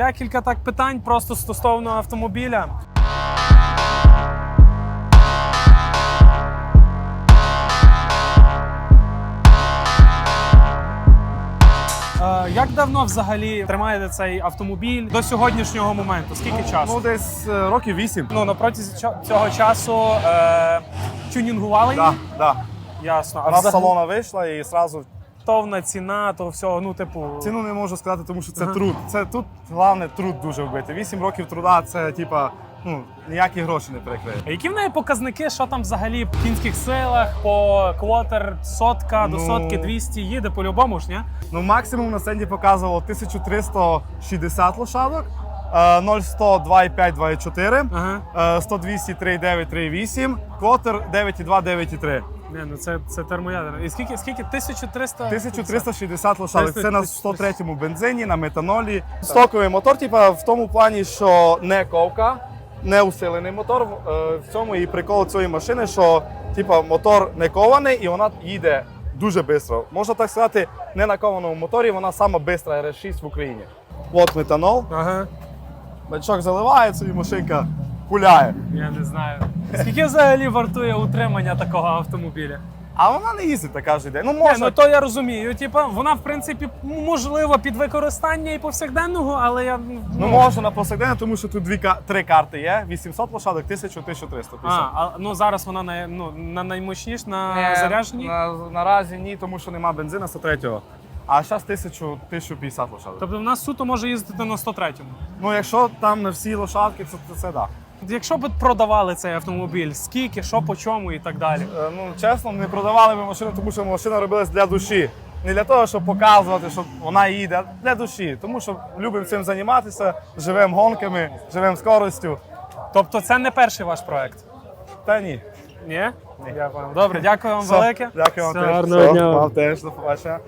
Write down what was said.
Декілька так питань просто стосовно автомобіля. Е, Як давно взагалі тримаєте цей автомобіль до сьогоднішнього моменту? Скільки часу? Ну, десь е, років вісім. Ну на протязі цього часу е, тюнінгували її? Да, да. Ясно. А Вона з взагалі салона вийшла і одразу товна ціна, то всього, ну типу. ціну не можу сказати, тому що це Ага. труд. Це тут головне труд дуже вбити. Вісім років труда це типа ну ніякі гроші не перекриє. А які в неї показники, що там взагалі в кінських силах, по квотер, сотка до Ну. сотки 200 їде по-любому ж, ні? Ну максимум на стенді показувало 1360 лошадок, е, 0100 2,5 2,4, Ага. е, 100 200 3,9 3,8, квотер 9,2 9,3. Не, ну це, це термоядерне. І скільки, скільки? 1300? 1360 лошадок. Це на 103-му бензині, на метанолі. Стоковий мотор, типа в тому плані, що не ковка, не усилений мотор. Е, В цьому і прикол цієї машини, що типа мотор не кований і вона їде дуже швидко. Можна так сказати, не на кованому моторі, вона сама швидка RS6 в Україні. От метанол, Ага. бачок заливається і машинка пуляє. Я не знаю. Скільки взагалі вартує утримання такого автомобіля? А вона не їздить така ж ідея. Ну Ні, можна. ну то я розумію. Типа, вона в принципі можливо під використання і повсякденного, але я Ну, можна на повсякдення, тому що тут дві ка- три карти є: 800 лошадок, 1000, 1350. А, а ну зараз вона на, ну, на наймощніш, на Не, зарядженні. На, наразі ні, тому що нема бензина 103-го. А зараз 1000, 1050 лошадок. Тобто в нас суто може їздити на 103-му. Ну, якщо там на всі лошадки, то це, це да. Якщо б продавали цей автомобіль, скільки, що по чому і так далі. Е, Ну, чесно, не продавали ми машину, тому що машина робилась для душі. Не для того, щоб показувати, що вона їде, а для душі. Тому що любимо цим займатися, живемо гонками, живемо скоростю. Тобто це не перший ваш проект? Та ні. Ні? Я понял. Добре, дякую вам Все, велике. Дякую вам Все, теж. гарного Все, дня. Вам теж, до побачення.